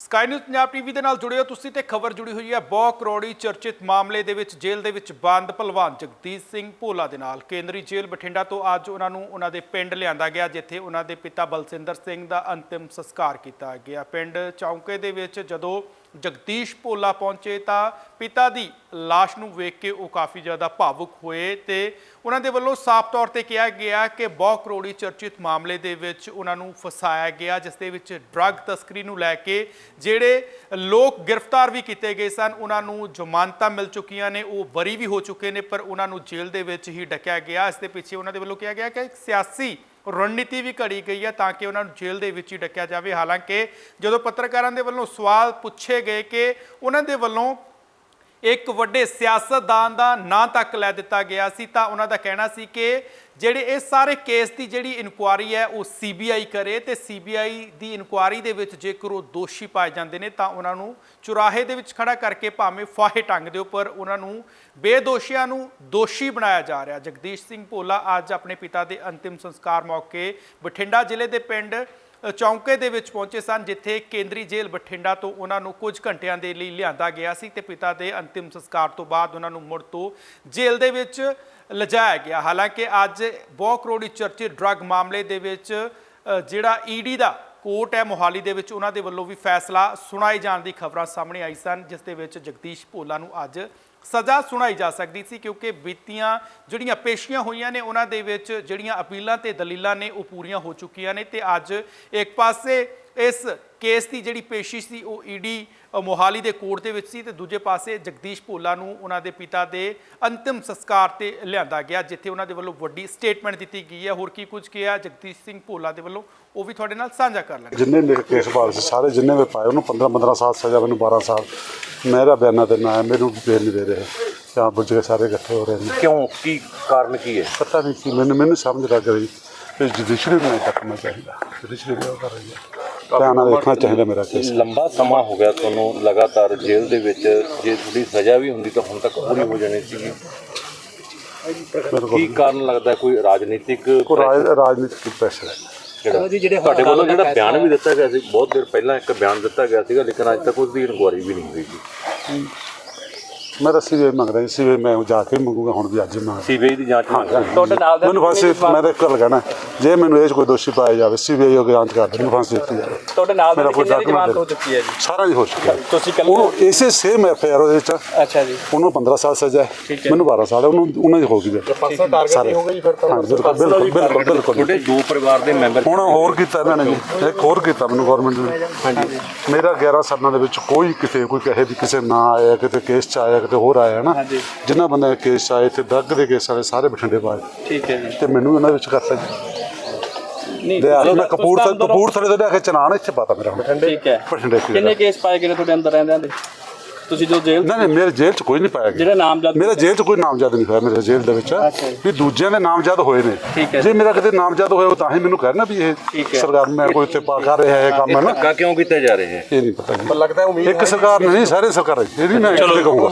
Sky news Punjab TV ਦੇ ਨਾਲ ਜੁੜੇ ਹੋ ਤੁਸੀਂ ਤੇ ਖਬਰ ਜੁੜੀ ਹੋਈ ਹੈ ਬਹੁ ਕਰੋੜੀ ਚਰਚਿਤ ਮਾਮਲੇ ਦੇ ਵਿੱਚ, ਜੇਲ੍ਹ ਦੇ ਵਿੱਚ ਬੰਦ ਭਲਵਾਨ ਜਗਦੀਸ਼ ਸਿੰਘ ਭੋਲਾ ਦੇ ਨਾਲ। ਕੇਂਦਰੀ ਜੇਲ੍ਹ ਬਠਿੰਡਾ ਤੋਂ ਅੱਜ ਉਹਨਾਂ ਨੂੰ ਉਹਨਾਂ ਦੇ ਪਿੰਡ ਲਿਆਂਦਾ ਗਿਆ, ਜਿੱਥੇ ਉਹਨਾਂ ਦੇ ਪਿਤਾ ਬਲਸਿੰਦਰ ਸਿੰਘ ਦਾ ਅੰਤਿਮ ਸੰਸਕਾਰ ਕੀਤਾ ਗਿਆ। ਪਿੰਡ ਚੌਂਕੇ ਦੇ ਵਿੱਚ ਜਦੋਂ ਜਗਦੀਸ਼ ਭੋਲਾ ਪਹੁੰਚੇ ਤਾਂ ਪਿਤਾ ਦੀ ਲਾਸ਼ ਨੂੰ ਵੇਖ ਕੇ ਉਹ ਕਾਫੀ ਜ਼ਿਆਦਾ ਭਾਵੁਕ ਹੋਏ ਤੇ ਉਹਨਾਂ ਦੇ ਵੱਲੋਂ ਸਾਫ਼ ਤੌਰ ਤੇ ਕਿਹਾ ਗਿਆ ਕਿ ਬਹੁ ਕਰੋੜੀ ਚਰਚਿਤ ਮਾਮਲੇ ਦੇ ਵਿੱਚ ਉਹਨਾਂ ਨੂੰ ਫਸਾਇਆ ਗਿਆ, ਜਿਸ ਦੇ ਵਿੱਚ ਡਰੱਗ ਤਸਕਰੀ ਨੂੰ ਲੈ ਕੇ ਜਿਹੜੇ ਲੋਕ ਗ੍ਰਿਫਤਾਰ ਵੀ ਕੀਤੇ ਗਏ ਸਨ, ਉਹਨਾਂ ਨੂੰ ਜ਼ਮਾਨਤਾਂ ਮਿਲ ਚੁੱਕੀਆਂ ਨੇ, ਉਹ ਬਰੀ ਵੀ ਹੋ ਚੁੱਕੇ ਨੇ, ਪਰ ਉਹਨਾਂ ਨੂੰ ਜੇਲ੍ਹ ਦੇ ਵਿੱਚ ਹੀ ਡੱਕਿਆ ਗਿਆ। ਇਸ ਦੇ ਪਿੱਛੇ ਉਹਨਾਂ ਦੇ ਵੱਲੋਂ ਕਿਹਾ ਗਿਆ ਕਿ ਸਿਆਸੀ ਰਣਨੀਤੀ ਵੀ ਘੜੀ ਗਈ ਹੈ ਤਾਂ ਕਿ ਉਹਨਾਂ ਨੂੰ ਜੇਲ੍ਹ ਦੇ ਵਿੱਚ ਹੀ ਡੱਕਿਆ ਜਾਵੇ। ਹਾਲਾਂਕਿ ਜਦੋਂ ਪੱਤਰਕਾਰਾਂ ਦੇ ਵੱਲੋਂ ਸਵਾਲ ਪੁੱਛੇ ਗਏ ਕਿ ਉਹਨਾਂ ਦੇ ਵੱਲੋਂ ਇੱਕ ਵੱਡੇ ਸਿਆਸਤਦਾਨ ਦਾ ਨਾਂ ਤੱਕ ਲੈ ਦਿੱਤਾ ਗਿਆ ਸੀ, ਤਾਂ ਉਹਨਾਂ ਦਾ ਕਹਿਣਾ ਸੀ ਕਿ ਜਿਹੜੇ ਇਹ ਸਾਰੇ ਕੇਸ ਦੀ ਜਿਹੜੀ ਇਨਕੁਆਰੀ ਹੈ, ਉਹ ਸੀਬੀਆਈ ਕਰੇ ਤੇ ਸੀਬੀਆਈ ਦੀ ਇਨਕੁਆਰੀ ਦੇ ਵਿੱਚ ਜੇਕਰ ਉਹ ਦੋਸ਼ੀ ਪਾਏ ਜਾਂਦੇ ਨੇ, ਤਾਂ ਉਹਨਾਂ ਨੂੰ ਚੁਰਾਹੇ ਦੇ ਵਿੱਚ ਖੜਾ ਕਰਕੇ ਭਾਵੇਂ ਫਾਹੇ ਟੰਗ ਦਿਓ, ਪਰ ਉਹਨਾਂ ਨੂੰ ਬੇਦੋਸ਼ੀਆਂ ਨੂੰ ਦੋਸ਼ੀ ਬਣਾਇਆ ਜਾ ਰਿਹਾ। ਜਗਦੀਸ਼ ਸਿੰਘ ਭੋਲਾ ਅੱਜ ਆਪਣੇ ਪਿਤਾ ਦੇ ਅੰਤਿਮ ਸੰਸਕਾਰ ਮੌਕੇ ਬਠਿੰਡਾ ਜ਼ਿਲ੍ਹੇ ਦੇ ਪਿੰਡ ਚੌਂਕੇ ਦੇ ਵਿੱਚ ਪਹੁੰਚੇ ਸਨ ਜਿੱਥੇ ਕੇਂਦਰੀ ਜੇਲ੍ਹ ਬਠਿੰਡਾ ਤੋਂ ਉਹਨਾਂ ਨੂੰ ਕੁਝ ਘੰਟਿਆਂ ਦੇ ਲਈ ਲਿਆਂਦਾ ਗਿਆ ਸੀ ਤੇ ਪਿਤਾ ਦੇ ਅੰਤਿਮ ਸੰਸਕਾਰ ਤੋਂ ਬਾਅਦ ਉਹਨਾਂ ਨੂੰ ਮੁੜ ਤੋਂ ਜੇਲ੍ਹ ਦੇ ਵਿੱਚ ਲਿਜਾਇਆ ਗਿਆ। ਹਾਲਾਂਕਿ ਅੱਜ ਬਹੁ ਕਰੋੜੀ ਚਰਚਿਤ ਡਰੱਗ ਮਾਮਲੇ ਦੇ ਵਿੱਚ ਅ, ਜਿਹੜਾ ਈਡੀ ਦਾ ਕੋਰਟ ਹੈ ਮੋਹਾਲੀ ਦੇ ਵਿੱਚ, ਉਹਨਾਂ ਦੇ ਵੱਲੋਂ ਵੀ ਫੈਸਲਾ ਸੁਣਾਏ ਜਾਣ ਦੀ ਖਬਰਾਂ ਸਾਹਮਣੇ ਆਈ ਸਨ, ਜਿਸ ਦੇ ਵਿੱਚ ਜਗਦੀਸ਼ ਭੋਲਾ ਨੂੰ ਅੱਜ ਸਜ਼ਾ ਸੁਣਾਈ ਜਾ ਸਕਦੀ ਸੀ, ਕਿਉਂਕਿ ਬੀਤੀਆਂ ਜਿਹੜੀਆਂ ਪੇਸ਼ੀਆਂ ਹੋਈਆਂ ਨੇ, ਉਹਨਾਂ ਦੇ ਵਿੱਚ ਜਿਹੜੀਆਂ ਅਪੀਲਾਂ ਤੇ ਦਲੀਲਾਂ ਨੇ, ਉਹ ਪੂਰੀਆਂ ਹੋ ਚੁੱਕੀਆਂ ਨੇ ਤੇ ਅੱਜ ਇੱਕ ਪਾਸੇ ਇਸ ਕੇਸ ਦੀ ਜਿਹੜੀ ਪੇਸ਼ੀ ਸੀ ਉਹ ਈਡੀ ਮੋਹਾਲੀ ਦੇ ਕੋਰਟ ਦੇ ਵਿੱਚ ਸੀ ਤੇ ਦੂਜੇ ਪਾਸੇ ਜਗਦੀਸ਼ ਭੋਲਾ ਨੂੰ ਉਹਨਾਂ ਦੇ ਪਿਤਾ ਦੇ ਅੰਤਿਮ ਸੰਸਕਾਰ ਤੇ ਲਿਆਂਦਾ ਗਿਆ ਜਿੱਥੇ ਉਹਨਾਂ ਦੇ ਵੱਲੋਂ ਵੱਡੀ ਸਟੇਟਮੈਂਟ ਦਿੱਤੀ ਗਈ ਹੈ। ਹੋਰ ਕੀ ਕੁਝ ਕਿਹਾ ਜਗਦੀਸ਼ ਸਿੰਘ ਭੋਲਾ ਦੇ ਵੱਲੋਂ? ਉਹ ਵੀ ਤੁਹਾਡੇ ਨਾਲ ਸਾਂਝਾ ਕਰ ਲਾਂਗੇ ਜਿੰਨੇ ਮੇਰੇ ਕੇਸ ਸੀ ਸਾਰੇ ਜਿੰਨੇ ਵੀ ਪਾਏ ਉਹਨੂੰ 15 15 ਸਾਲ ਸਜ਼ਾ ਮੈਨੂੰ 12 ਸਾਲ ਮੇਰਾ ਬਿਆਨਾ ਤੇ ਨਾ ਹੈ ਮੈਨੂੰ ਬੇਲ ਨਹੀਂ ਦੇ ਰਹੇ। ਜਾਂ ਬੁੱਝ ਕੇ ਸਾਰੇ ਇਕੱਠੇ ਹੋ ਰਹੇ ਨੇ। ਕਿਉਂ? ਕੀ ਕਾਰਨ ਕੀ ਹੈ? ਪਤਾ ਨਹੀਂ ਕੀ ਮੈਨੂੰ ਮੈਨੂੰ ਸਮਝ ਲੱਗ ਰਹੀ ਕਿ ਜੁਡੀਸ਼ਰੀ ਨੂੰ ਤੱਕਣਾ ਚਾਹੀਦਾ। ਜੁਡੀਸ਼ਰੀ ਕਰ ਰਹੀ ਹੈ। ਧਿਆਨ ਨਾਲ ਦੇਖਣਾ ਚਾਹੀਦਾ ਮੇਰਾ ਕੇਸ ਲੰਬਾ ਸਮਾਂ ਹੋ ਗਿਆ ਤੁਹਾਨੂੰ ਲਗਾਤਾਰ ਜੇਲ੍ਹ ਦੇ ਵਿੱਚ। ਜੇ ਤੁਹਾਡੀ ਸਜ਼ਾ ਵੀ ਹੁੰਦੀ ਤਾਂ ਹੁਣ ਤੱਕ ਪੂਰੀ ਹੋ ਜਾਣੀ ਸੀ ਮੇਰੇ ਕੀ ਕਾਰਨ ਲੱਗਦਾ ਕੋਈ ਰਾਜਨੀਤਿਕ ਕੋਈ ਰਾਜ ਰਾਜਨੀਤਿਕ ਪ੍ਰੈਸ਼ਰ ਹੈ। ਜਿਹੜਾ ਤੁਹਾਡੇ ਵੱਲੋਂ ਜਿਹੜਾ ਬਿਆਨ ਵੀ ਦਿੱਤਾ ਗਿਆ ਸੀ ਬਹੁਤ ਦੇਰ ਪਹਿਲਾਂ ਇੱਕ ਬਿਆਨ ਦਿੱਤਾ ਗਿਆ ਸੀਗਾ ਲੇਕਿਨ ਅੱਜ ਤੱਕ ਉਸ ਦੀ ਇਨਕੁਆਰੀ ਵੀ ਨਹੀਂ ਹੋਈ ਜੀ। ਮੈਂ ਰੱਸੀ ਵੀ ਮੰਗਦਾ ਸੀ ਵੀ ਮੈਂ ਜਾ ਕੇ ਮੰਗੂਗਾ ਹੁਣ ਵੀ ਅੱਜ ਹੀ ਮੰਗ ਸੀਬੀਆਈ ਦੀ ਜਾਂਚ ਮੰਗ ਰਹੀ ਤੁਹਾਡੇ ਨਾਲ ਦੇ ਮੈਨੂੰ ਫਾਂਸੀ ਮੈਂ ਤਾਂ ਇੱਕ ਗੱਲ ਕਹਿਣਾ ਜੇ ਮੈਨੂੰ ਇਹ 'ਚ ਕੋਈ ਦੋਸ਼ੀ ਪਾਇਆ ਜਾਵੇ ਸੀਬੀਆਈ ਉਹ ਜਾਂਚ ਕਰ ਦੇ ਮੈਨੂੰ ਫਾਂਸੀ ਦਿੱਤੀ ਜਾਵੇ। ਤੁਹਾਡੇ ਨਾਲ ਦੇ ਮੇਰਾ ਕੋਈ ਕਿੰਨੇ ਦੀ document ਜ਼ਮਾਨਤ ਹੋ ਚੁੱਕੀ ਹੈ ਜੀ? ਸਾਰਾ ਹੀ ਹੋ ਚੁੱਕਾ ਤੁਸੀਂ ਕੱਲ ਉਹਨੂੰ ਇਸੇ ਸੇਮ ਐਫ ਆਈ ਆਰ ਉਹਦੇ ਚ ਅੱਛਾ ਜੀ। ਉਹਨੂੰ 15 ਸਾਲ ਸਜ਼ਾ ਹੈ। ਮੈਨੂੰ 12 ਸਾਲ ਹੈ ਉਹਨੂੰ ਉਹਨਾਂ ਦੀ ਹੋ ਗਈ ਹੈ ਪਰਸਨਲ ਟਾਰਗੇਟ ਨਹੀਂ ਹੋਗਾ ਜੀ ਫਿਰ ਤਾਂ। ਬਿਲਕੁਲ ਬਿਲਕੁਲ ਬਿਲਕੁਲ ਬਿਲਕੁਲ। ਤੁਹਾਡੇ ਦੋ ਪਰਿਵਾਰ ਦੇ ਮੈਂਬਰ ਹੁਣ ਹੋਰ ਕੀਤਾ ਇਹਨਾਂ ਨੇ ਜੀ। ਇੱਕ ਹੋਰ ਕੀਤਾ ਮੈਨੂੰ ਗਵਰਨਮੈਂਟ ਨੇ। ਹਾਂਜੀ। ਮੇਰਾ 11 ਸਾਲਾਂ ਦੇ ਵਿੱਚ ਕੋਈ ਕਿਤੇ ਕੋਈ ਕਹੇ ਵੀ ਕਿਸੇ ਨਾ ਆਇਆ ਕਿਤੇ ਕੇਸ ਚ ਆਇਆ ਕਿਤੇ ਹੋਰ ਆਇਆ ਨਾ ਜਿਨ੍ਹਾਂ ਬੰਦੇ ਕੇਸ ਆਏ ਤੇ ਡਰੱਗ ਦੇ ਕੇਸ ਵਾਲੇ ਸਾਰੇ ਬਠਿੰਡੇ ਪਾਏ ਠੀਕ ਹੈ ਜੀ। ਤੇ ਮੈਨੂੰ ਇਹਨਾਂ ਵਿੱਚ ਕਰਤਾ ਜੀ ਨਹੀਂ ਦੇ ਆ ਤੁਸੀਂ- ਮੈਂ ਕਪੂਰ ਤੁਸੀਂ ਤਾਂ ਅੰਦਰੋਂ- ਕਪੂਰਥਲੇ ਤੋਂ ਲੈ ਕੇ ਚਨਾਨ ਇੱਥੇ ਪਾਤਾ ਮੇਰਾ ਹੁਣ। ਠੀਕ ਹੈ। ਬਠਿੰਡੇ ਕਿੰਨੇ ਕੇਸ ਪਾਏ ਗਏ ਨੇ ਤੁਹਾਡੇ ਅੰਦਰ ਰਹਿੰਦਿਆਂ ਦੇ? ਤੁਸੀਂ ਜੋ ਜੇਲ੍ਹ ਨਹੀਂ ਨਹੀਂ ਮੇਰੇ ਜੇਲ੍ਹ 'ਚ ਕੋਈ ਨਹੀਂ ਪਾਇਆ ਗਿਆ। ਜਿਹੜੇ ਨਾਮਜ਼ਦ ਮੇਰਾ ਜੇਲ੍ਹ 'ਚ ਕੋਈ ਨਾਮਜ਼ਦ ਨਹੀਂ ਹੋਇਆ ਮੇਰੇ ਜੇਲ੍ਹ ਦੇ ਵਿੱਚ। ਵੀ ਦੂਜਿਆਂ ਦੇ ਨਾਮਜ਼ਦ ਹੋਏ ਨੇ। ਠੀਕ ਹੈ। ਜੇ ਮੇਰਾ ਕਿਤੇ ਨਾਮਜ਼ਦ ਹੋਇਆ ਤਾਂ ਹੀ ਮੈਨੂੰ ਕਹਿਣਾ ਵੀ ਇਹ। ਸਰਕਾਰ ਮੈਂ ਕੋਈ ਇੱਥੇ ਪਾ ਕਰ ਰਿਹਾ ਹੈ ਕੰਮ ਹੈ ਨਾ। ਕਿਉਂ ਕੀਤਾ ਜਾ ਰਿਹਾ ਹੈ ਇਹ ਨਹੀਂ ਪਤਾ ਲੱਗਦਾ ਉਮੀਦ ਇੱਕ ਸਰਕਾਰ ਨੇ ਨਹੀਂ ਸਾਰੇ ਸਰਕਾਰ ਇਹ ਨਹੀਂ ਮੈਂ ਕਹੂੰਗਾ।